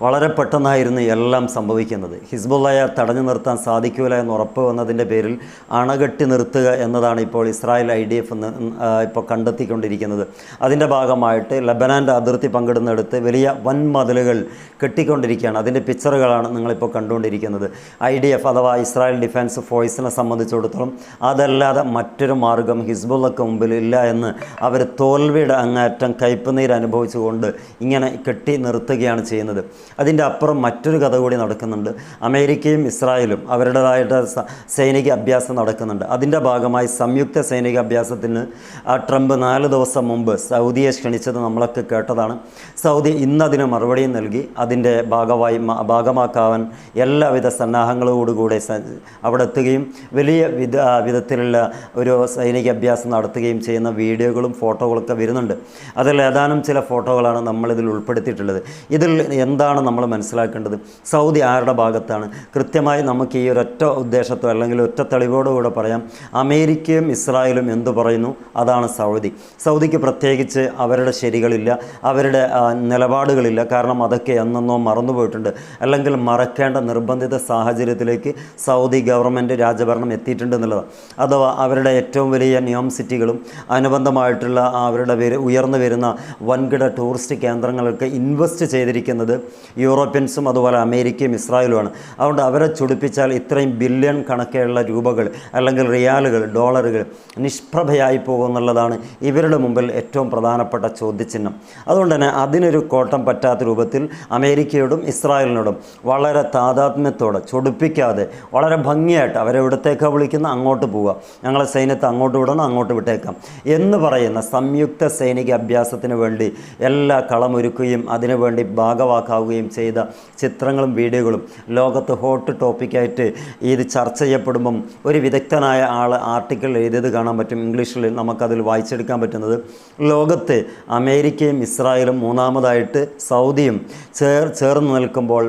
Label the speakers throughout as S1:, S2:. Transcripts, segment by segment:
S1: വളരെ പെട്ടെന്നായിരുന്നു എല്ലാം സംഭവിക്കുന്നത്. ഹിസ്ബുള്ളയെ തടഞ്ഞു നിർത്താൻ സാധിക്കില്ല എന്ന് ഉറപ്പ് വന്നതിന്റെ പേരിൽ അണകെട്ടി നിർത്തുക എന്നതാണ് ഇപ്പോൾ ഇസ്രായേൽ ഐ ഡി എഫ് ഇപ്പോൾ കണ്ടെത്തിക്കൊണ്ടിരിക്കുന്നത്. അതിന്റെ ഭാഗമായിട്ട് ലബനാന്റെ അതിർത്തി പങ്കിടുന്നിടത്ത് വലിയ വൻ മതിലുകൾ കെട്ടിക്കൊണ്ടിരിക്കുകയാണ്. അതിന്റെ പിക്ചറുകളാണ് നിങ്ങളിപ്പോൾ കണ്ടുകൊണ്ടിരിക്കുന്നത്. ഐ ഡി എഫ് അഥവാ ഇസ്രായേൽ ഡിഫൻസ് ഫോഴ്സിനെ സംബന്ധിച്ചിടത്തോളം അതല്ലാതെ മറ്റൊരു മാർഗം ഹിസ്ബുള്ളക്ക് മുമ്പിൽ ഇല്ല എന്ന് അവർ തോൽവിയുടെ അങ്ങേറ്റം കയ്പുനീര് അനുഭവിച്ചുകൊണ്ട് ഇങ്ങനെ കെട്ടി നിർത്തുകയാണ് ചെയ്യുന്നത്. അതിന്റെ അപ്പുറം മറ്റൊരു കഥ കൂടി നടക്കുന്നുണ്ട്. അമേരിക്കയും ഇസ്രായേലും അവരുടേതായിട്ട് സൈനിക അഭ്യാസം നടക്കുന്നുണ്ട്. അതിന്റെ ഭാഗമായി സംയുക്ത സൈനിക അഭ്യാസത്തിന് ട്രംപ് നാല് ദിവസം മുമ്പ് സൗദിയെ ക്ഷണിച്ചത് നമ്മളൊക്കെ കേട്ടതാണ്. സൗദി ഇന്നതിന് മറുപടിയും നൽകി. അതിന്റെ ഭാഗമായി ഭാഗമാക്കാവാൻ എല്ലാവിധ സന്നാഹങ്ങളോടുകൂടെ അവിടെ എത്തുകയും വലിയ വിധ വിധത്തിലുള്ള ഒരു സൈനിക അഭ്യാസം നടത്തുകയും ചെയ്യുന്ന വീഡിയോകളും ഫോട്ടോകളൊക്കെ വരുന്നുണ്ട്. അതിൽ ഏതാനും ചില ഫോട്ടോകളാണ് നമ്മളിതിൽ ഉൾപ്പെടുത്തിയിട്ടുള്ളത്. ഇതിൽ എന്താണ് നമ്മൾ മനസ്സിലാക്കേണ്ടത്? സൗദി ആരുടെ ഭാഗത്താണ്? കൃത്യമായി നമുക്ക് ഈ ഒരൊറ്റ ഉദ്ദേശത്തോ അല്ലെങ്കിൽ ഒറ്റ തെളിവോടുകൂടെ പറയാം. അമേരിക്കയും ഇസ്രായേലും എന്തു പറയുന്നു? അതാണ് സൗദി. സൗദിക്ക് പ്രത്യേകിച്ച് അവരുടെ ശരികളില്ല അവരുടെ നിലപാടുകളില്ല. കാരണം അതൊക്കെ എന്നെന്നോ മറന്നുപോയിട്ടുണ്ട് അല്ലെങ്കിൽ മറക്കേണ്ട നിർബന്ധിത സാഹചര്യത്തിലേക്ക് സൗദി ഗവൺമെന്റ് രാജഭരണം എത്തിയിട്ടുണ്ട് എന്നുള്ളതാണ്. അഥവാ അവരുടെ ഏറ്റവും വലിയ നിയോം സിറ്റികളും അനുബന്ധമായിട്ടുള്ള അവരുടെ ഉയർന്നു വരുന്ന വൻകിട ടൂറിസ്റ്റ് കേന്ദ്രങ്ങളൊക്കെ ഇൻവെസ്റ്റ് ചെയ്തിരിക്കുന്നത് യൂറോപ്യൻസും അതുപോലെ അമേരിക്കയും ഇസ്രായേലുമാണ്. അതുകൊണ്ട് അവരെ ചൊടിപ്പിച്ചാൽ ഇത്രയും ബില്യൺ കണക്കെയുള്ള രൂപകൾ അല്ലെങ്കിൽ റിയാലുകൾ ഡോളറുകൾ നിഷ്പ്രഭയായി പോകുമെന്നുള്ളതാണ് ഇവരുടെ മുമ്പിൽ ഏറ്റവും പ്രധാനപ്പെട്ട ചോദ്യചിഹ്നം. അതുകൊണ്ട് തന്നെ അതിനൊരു കോട്ടം പറ്റാത്ത രൂപത്തിൽ അമേരിക്കയോടും ഇസ്രായേലിനോടും വളരെ താതാത്മ്യത്തോടെ ചൊടിപ്പിക്കാതെ വളരെ ഭംഗിയായിട്ട് അവരെ ഇവിടത്തേക്ക് വിളിക്കുന്ന അങ്ങോട്ട് പോവുക. ഞങ്ങളെ സൈന്യത്തെ അങ്ങോട്ട് വിടണം അങ്ങോട്ട് വിട്ടേക്കാം എന്ന് പറയുന്ന സംയുക്ത സൈനിക അഭ്യാസത്തിന് വേണ്ടി എല്ലാ കളമൊരുക്കുകയും അതിനുവേണ്ടി ഭാഗവാക്കാവുകയും ചെയ്ത ചിത്രങ്ങളും വീഡിയോകളും ലോകത്ത് ഹോട്ട് ടോപ്പിക്കായിട്ട് ഇത് ചർച്ച ചെയ്യപ്പെടുമ്പം ഒരു വിദഗ്ധനായ ആൾ ആർട്ടിക്കിൾ എഴുതിയത് കാണാൻ പറ്റും. ഇംഗ്ലീഷിൽ നമുക്കതിൽ വായിച്ചെടുക്കാൻ പറ്റുന്നത് ലോകത്ത് അമേരിക്കയും ഇസ്രായേലും മൂന്നാമതായിട്ട് സൗദിയും ചേർ ചേർന്ന് നിൽക്കുമ്പോൾ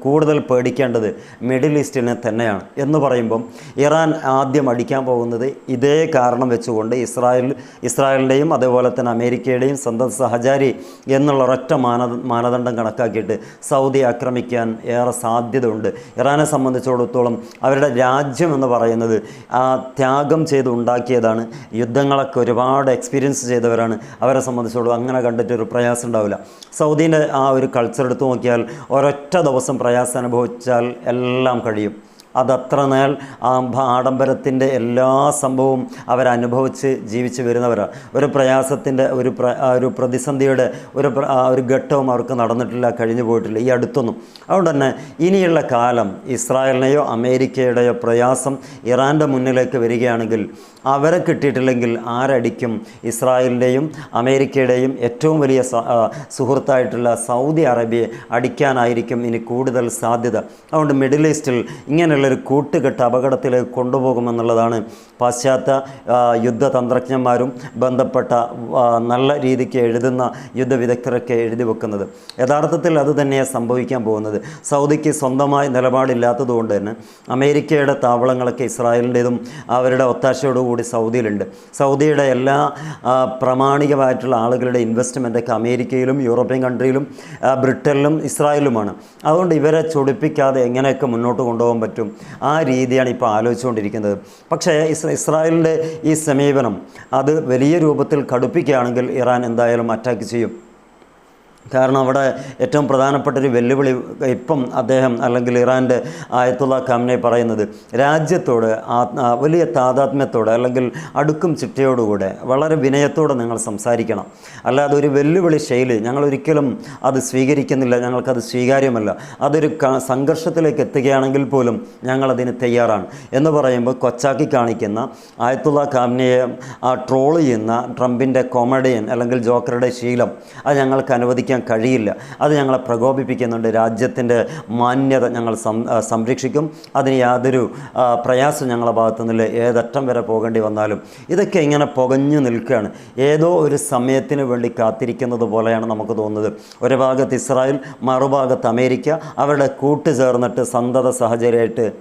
S1: കൂടുതൽ പേടിക്കേണ്ടത് മിഡിൽ ഈസ്റ്റിനെ തന്നെയാണ് എന്ന് പറയുമ്പം ഇറാൻ ആദ്യം അടിക്കാൻ പോകുന്നത് ഇതേ കാരണം വെച്ചുകൊണ്ട് ഇസ്രായേൽ ഇസ്രായേലിന്റെയും അതേപോലെ തന്നെ അമേരിക്കയുടെയും സ്വന്തം സഹചാരി എന്നുള്ള ഒരൊറ്റ മാനദ മാനദണ്ഡം കണക്കാക്കിയിട്ട് സൗദി ആക്രമിക്കാൻ ഏറെ സാധ്യതയുണ്ട്. ഇറാനെ സംബന്ധിച്ചിടത്തോളം അവരുടെ രാജ്യം എന്ന് പറയുന്നത് ആ ത്യാഗം ചെയ്ത് ഉണ്ടാക്കിയതാണ്. യുദ്ധങ്ങളൊക്കെ ഒരുപാട് എക്സ്പീരിയൻസ് ചെയ്തവരാണ്. അവരെ സംബന്ധിച്ചിടത്തോളം അങ്ങനെ കണ്ടിട്ട് ഒരു പ്രയാസം ഉണ്ടാവില്ല. സൗദീന്റെ ആ ഒരു കൾച്ചർ എടുത്തു നോക്കിയാൽ ഒരൊറ്റ ദിവസം പ്രയാസം അനുഭവിച്ചാൽ എല്ലാം കഴിയും. അതത്ര നാൾ ആഡംബരത്തിന്റെ എല്ലാ സംഭവവും അവരനുഭവിച്ച് ജീവിച്ച് വരുന്നവരാണ് ഒരു പ്രയാസത്തിന്റെ ഒരു ഒരു പ്രതിസന്ധിയുടെ ഒരു ഒരു ഘട്ടവും അവർക്ക് നടന്നിട്ടില്ല കഴിഞ്ഞു പോയിട്ടില്ല ഈ അടുത്തൊന്നും. അതുകൊണ്ട് തന്നെ ഇനിയുള്ള കാലം ഇസ്രായേലിനെയോ അമേരിക്കയുടെയോ പ്രയാസം ഇറാന്റെ മുന്നിലേക്ക് വരികയാണെങ്കിൽ അവരെ കിട്ടിയിട്ടില്ലെങ്കിൽ ആരടിക്കും ഇസ്രായേലിന്റെയും അമേരിക്കയുടെയും ഏറ്റവും വലിയ സുഹൃത്തായിട്ടുള്ള സൗദി അറേബ്യയെ അടിക്കാനായിരിക്കും ഇനി കൂടുതൽ സാധ്യത. അതുകൊണ്ട് മിഡിൽ ഈസ്റ്റിൽ ഇങ്ങനെയുള്ളൊരു കൂട്ടുകെട്ട് അപകടത്തിലേക്ക് കൊണ്ടുപോകുമെന്നുള്ളതാണ് പാശ്ചാത്യ യുദ്ധതന്ത്രജ്ഞന്മാരും ബന്ധപ്പെട്ട നല്ല രീതിക്ക് എഴുതുന്ന യുദ്ധവിദഗ്ധരൊക്കെ എഴുതി വെക്കുന്നത്. യഥാർത്ഥത്തിൽ അത് തന്നെയാണ് സംഭവിക്കാൻ പോകുന്നത്. സൗദിക്ക് സ്വന്തമായി നിലപാടില്ലാത്തതുകൊണ്ട് തന്നെ അമേരിക്കയുടെ താവളങ്ങളൊക്കെ ഇസ്രായേലിന്റെതും അവരുടെ ഒത്താശയോടുകൂടി സൗദിയിലുണ്ട്. സൗദിയുടെ എല്ലാ പ്രാമാണികമായിട്ടുള്ള ആളുകളുടെ ഇൻവെസ്റ്റ്മെന്റൊക്കെ അമേരിക്കയിലും യൂറോപ്യൻ കൺട്രിയിലും ബ്രിട്ടനിലും ഇസ്രായേലുമാണ് അതുകൊണ്ട് ഇവരെ ചൊടിപ്പിക്കാതെ എങ്ങനെയൊക്കെ മുന്നോട്ട് കൊണ്ടുപോകാൻ പറ്റും? ആ രീതിയാണ് ഇപ്പോൾ ആലോചിച്ചുകൊണ്ടിരിക്കുന്നത്. പക്ഷേ ഇസ് ഇസ്രായേലിന്റെ ഈ സമീപനം അത് വലിയ രൂപത്തിൽ കടുപ്പിക്കുകയാണെങ്കിൽ ഇറാൻ എന്തായാലും അറ്റാക്ക് ചെയ്യും. കാരണം അവിടെ ഏറ്റവും പ്രധാനപ്പെട്ട ഒരു വെല്ലുവിളി ഇപ്പം അദ്ദേഹം അല്ലെങ്കിൽ ഇറാന്റെ ആയത്തുള്ള ഖാമിനെ പറയുന്നത് രാജ്യത്തോട് വലിയ താതാത്മ്യത്തോടെ അല്ലെങ്കിൽ അടുക്കും ചിട്ടയോടുകൂടെ വളരെ വിനയത്തോടെ നിങ്ങൾ സംസാരിക്കണം. അല്ലാതെ ഒരു വെല്ലുവിളി ശൈലി ഞങ്ങൾ ഒരിക്കലും അത് സ്വീകരിക്കുന്നില്ല ഞങ്ങൾക്കത് സ്വീകാര്യമല്ല. അതൊരു സംഘർഷത്തിലേക്ക് എത്തുകയാണെങ്കിൽ പോലും ഞങ്ങളതിന് തയ്യാറാണ്. എന്ന് പറയുമ്പോൾ കൊച്ചാക്കി കാണിക്കുന്ന ആയത്തുള്ള ഖാമിനെയെ ട്രോൾ ചെയ്യുന്ന ട്രംപിന്റെ കോമഡിയൻ അല്ലെങ്കിൽ ജോക്കറുടെ ശീലം അത് ഞങ്ങൾക്ക് അനുവദിക്കാൻ കഴിയില്ല. അത് ഞങ്ങളെ പ്രകോപിപ്പിക്കുന്നുണ്ട്. രാജ്യത്തിന്റെ മാന്യത ഞങ്ങൾ സംരക്ഷിക്കും. അതിന് യാതൊരു പ്രയാസം ഞങ്ങളുടെ ഭാഗത്തു നിന്നില്ല ഏതറ്റം വരെ പോകേണ്ടി വന്നാലും ഇതൊക്കെ ഇങ്ങനെ പുകഞ്ഞു നിൽക്കുകയാണ്. ഏതോ ഒരു സമയത്തിന് വേണ്ടി കാത്തിരിക്കുന്നത് പോലെയാണ് നമുക്ക് തോന്നുന്നത്. ഒരു ഭാഗത്ത് ഇസ്രായേൽ മറുഭാഗത്ത് അമേരിക്ക. അവരുടെ കൂട്ടുചേർന്നിട്ട് സന്തത സാഹചര്യമായിട്ട്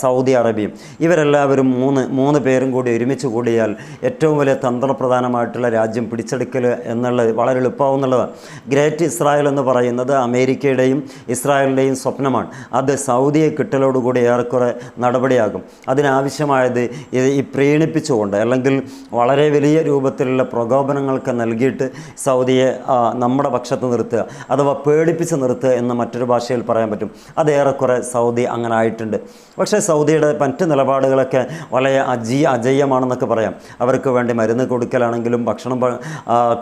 S1: സൗദി അറേബ്യയും ഇവരെല്ലാവരും മൂന്ന് മൂന്ന് പേരും കൂടി ഒരുമിച്ച് കൂടിയാൽ ഏറ്റവും വലിയ തന്ത്രപ്രധാനമായിട്ടുള്ള രാജ്യം പിടിച്ചെടുക്കൽ എന്നുള്ളത് വളരെ എളുപ്പമാവുന്നുള്ളതാണ്. ഗ്രേറ്റ് ഇസ്രായേൽ എന്ന് പറയുന്നത് അമേരിക്കയുടെയും ഇസ്രായേലിന്റെയും സ്വപ്നമാണ്. അത് സൗദിയെ കിട്ടലോടുകൂടി ഏറെക്കുറെ നടപടിയാകും. അതിനാവശ്യമായത് ഈ പ്രീണിപ്പിച്ചുകൊണ്ട് അല്ലെങ്കിൽ വളരെ വലിയ രൂപത്തിലുള്ള പ്രകോപനങ്ങൾക്ക് നൽകിയിട്ട് സൗദിയെ നമ്മുടെ പക്ഷത്ത് നിർത്തുക. അഥവാ പേടിപ്പിച്ച് നിർത്തുക എന്ന് മറ്റൊരു ഭാഷയിൽ പറയാൻ പറ്റും. അത് ഏറെക്കുറെ സൗദി അങ്ങനെ ആയിട്ടുണ്ട്. പക്ഷേ സൗദിയുടെ മറ്റ് നിലപാടുകളൊക്കെ വളരെ അജീ അജയ്യമാണെന്നൊക്കെ പറയാം. അവർക്ക് വേണ്ടി മരുന്ന് കൊടുക്കലാണെങ്കിലും ഭക്ഷണം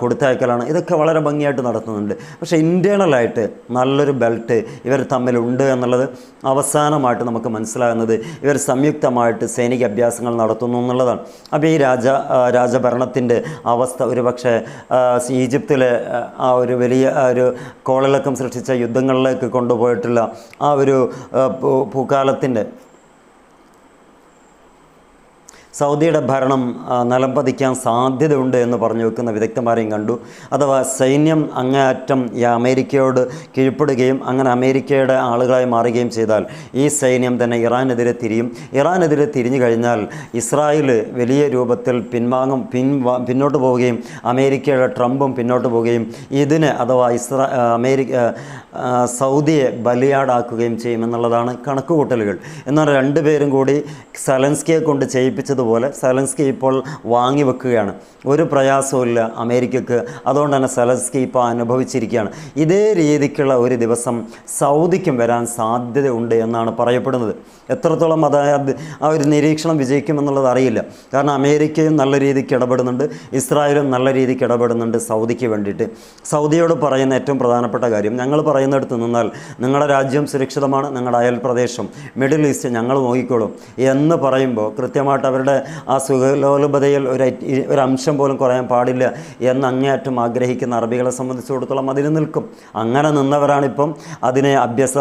S1: കൊടുത്തയക്കലാണ്. ഇതൊക്കെ വളരെ ഭംഗിയായിട്ട് നടത്തുന്നുണ്ട്. പക്ഷേ ഇന്റേണലായിട്ട് നല്ലൊരു ബെൽറ്റ് ഇവർ തമ്മിലുണ്ട് എന്നുള്ളത് അവസാനമായിട്ട് നമുക്ക് മനസ്സിലാകുന്നത് ഇവർ സംയുക്തമായിട്ട് സൈനിക അഭ്യാസങ്ങൾ നടത്തുന്നു എന്നുള്ളതാണ്. അപ്പോൾ ഈ രാജ രാജഭരണത്തിന്റെ അവസ്ഥ ഒരു പക്ഷേ ഈജിപ്തിലെ ആ, ഒരു വലിയ ഒരു കോളിളക്കം സൃഷ്ടിച്ച യുദ്ധങ്ങളിലേക്ക് കൊണ്ടുപോയിട്ടുള്ള ആ ഒരു ആ, പൂ- പൂക്കാലത്തിൻ്റെ സൗദിയുടെ ഭരണം നിലംപതിക്കാൻ നിലം പതിക്കാൻ സാധ്യതയുണ്ട് എന്ന് പറഞ്ഞു വെക്കുന്ന വിദഗ്ധന്മാരെയും കണ്ടു. അഥവാ സൈന്യം അങ്ങേയറ്റം ഈ അമേരിക്കയോട് കീഴ്പ്പെടുകയും അങ്ങനെ അമേരിക്കയുടെ ആളുകളായി മാറുകയും ചെയ്താൽ ഈ സൈന്യം തന്നെ ഇറാനെതിരെ തിരിയും. ഇറാനെതിരെ തിരിഞ്ഞു കഴിഞ്ഞാൽ ഇസ്രായേൽ വലിയ രൂപത്തിൽ പിൻവാങ്ങും പിൻ പിന്നോട്ട് പോവുകയും അമേരിക്കയുടെ ട്രംപും പിന്നോട്ട് പോവുകയും ഇതിന് അഥവാ ഇസ്രാ അമേരിക്ക സൗദിയെ ബലിയാടാക്കുകയും ചെയ്യുമെന്നുള്ളതാണ് കണക്കുകൂട്ടലുകൾ. എന്നാൽ രണ്ടുപേരും കൂടി സലൻസ്കിയെ കൊണ്ട് ചെയ്യിപ്പിച്ചതുപോലെ സലൻസ്കി ഇപ്പോൾ വാങ്ങി വെക്കുകയാണ്. ഒരു പ്രയാസവുമില്ല അമേരിക്കക്ക്. അതുകൊണ്ട് തന്നെ സലൻസ്കി ഇപ്പോൾ അനുഭവിച്ചിരിക്കുകയാണ്. ഇതേ രീതിക്കുള്ള ഒരു ദിവസം സൗദിക്കും വരാൻ സാധ്യതയുണ്ട് എന്നാണ് പറയപ്പെടുന്നത്. എത്രത്തോളം അത് ആ ഒരു നിരീക്ഷണം വിജയിക്കുമെന്നുള്ളത് അറിയില്ല. കാരണം അമേരിക്കയും നല്ല രീതിക്ക് ഇടപെടുന്നുണ്ട്. ഇസ്രായേലും നല്ല രീതിക്ക് ഇടപെടുന്നുണ്ട് സൗദിക്ക് വേണ്ടിയിട്ട്. സൗദിയോട് പറയുന്ന ഏറ്റവും പ്രധാനപ്പെട്ട കാര്യം ഞങ്ങൾ പറയുന്നിടത്ത് നിന്നാൽ നിങ്ങളുടെ രാജ്യം സുരക്ഷിതമാണ് നിങ്ങളുടെ അയൽ പ്രദേശം മിഡിൽ ഈസ്റ്റ് ഞങ്ങൾ നോക്കിക്കോളും എന്ന് പറയുമ്പോൾ കൃത്യമായിട്ട് അവരുടെ ആ സുഖലോലുപതയിൽ ഒരു അംശം പോലും കുറയാൻ പാടില്ല എന്ന് അങ്ങേയറ്റം ആഗ്രഹിക്കുന്ന അറബികളെ സംബന്ധിച്ചിടത്തോളം അതിന് നിൽക്കും. അങ്ങനെ നിന്നവരാണിപ്പം അതിനെ അഭ്യാസ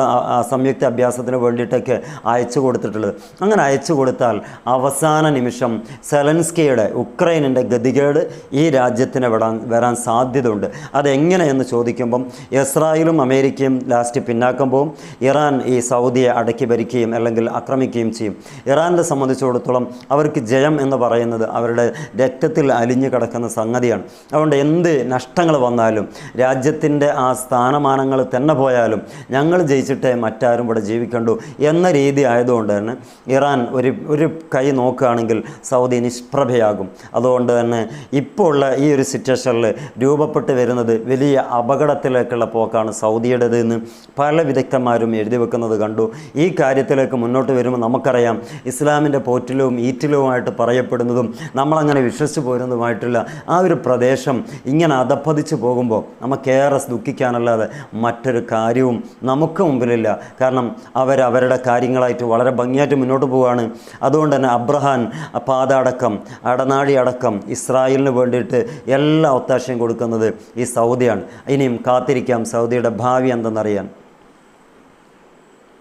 S1: സംയുക്ത അഭ്യാസത്തിന് വേണ്ടിയിട്ടൊക്കെ അയച്ചു കൊടുത്തിട്ടുള്ളത്. അങ്ങനെ അയച്ചു കൊടുത്താൽ അവസാന നിമിഷം സെലൻസ്കിയുടെ ഉക്രൈനിന്റെ ഗതികേട് ഈ രാജ്യത്തിന് വിടാൻ വരാൻ സാധ്യതയുണ്ട്. അതെങ്ങനെയെന്ന് ചോദിക്കുമ്പം ഇസ്രായേലും അമേരിക്കയും ലാസ്റ്റ് പിന്നാക്കം പോവും. ഇറാൻ ഈ സൗദിയെ അടക്കി ഭരിക്കുകയും അല്ലെങ്കിൽ ആക്രമിക്കുകയും ചെയ്യും. ഇറാനെ സംബന്ധിച്ചിടത്തോളം അവർക്ക് ജയം എന്ന് പറയുന്നത് അവരുടെ രക്തത്തിൽ അലിഞ്ഞു കിടക്കുന്ന സംഗതിയാണ്. അതുകൊണ്ട് എന്ത് നഷ്ടങ്ങൾ വന്നാലും രാജ്യത്തിന്റെ ആ സ്ഥാനമാനങ്ങൾ തന്നെ പോയാലും ഞങ്ങൾ ജയിച്ചിട്ടേ മറ്റാരും ഇവിടെ ജീവിക്കണ്ടു എന്ന രീതി ആയതുകൊണ്ട് തന്നെ ഇറാൻ ഒരു ഒരു കൈ നോക്കുകയാണെങ്കിൽ സൗദി നിഷ്പ്രഭയാകും. അതുകൊണ്ട് തന്നെ ഇപ്പോൾ ഉള്ള ഈ ഒരു സിറ്റുവേഷനിൽ രൂപപ്പെട്ട് വരുന്നത് വലിയ അപകടത്തിലേക്കുള്ള പോക്കാണ് സൗദിയുടേത് എന്ന് പല വിദഗ്ധന്മാരും എഴുതി വെക്കുന്നത് കണ്ടു. ഈ കാര്യത്തിലേക്ക് മുന്നോട്ട് വരുമ്പോൾ നമുക്കറിയാം ഇസ്ലാമിന്റെ പോറ്റിലും ഈറ്റിലുമായിട്ട് പറയപ്പെടുന്നതും നമ്മളങ്ങനെ വിശ്വസിച്ച് പോരുന്നതുമായിട്ടുള്ള ആ ഒരു പ്രദേശം ഇങ്ങനെ അധപ്പതിച്ച് പോകുമ്പോൾ നമുക്കേറെ ദുഃഖിക്കാനല്ലാതെ മറ്റൊരു കാര്യവും നമുക്ക് മുമ്പിലില്ല. കാരണം അവരവരുടെ കാര്യങ്ങളായിട്ട് വളരെ ഭംഗിയായിട്ട് മുന്നോട്ട് പോവുകയാണ് അതുകൊണ്ട് തന്നെ അബ്രഹാൻ പാതടക്കം അടനാഴി അടക്കം ഇസ്രായേലിന് വേണ്ടിയിട്ട് എല്ലാ ഒത്താശയും കൊടുക്കുന്നത് ഈ സൗദിയാണ്. ഇനിയും കാത്തിരിക്കാം സൗദിയുടെ ഭാവി എന്തെന്നറിയാൻ.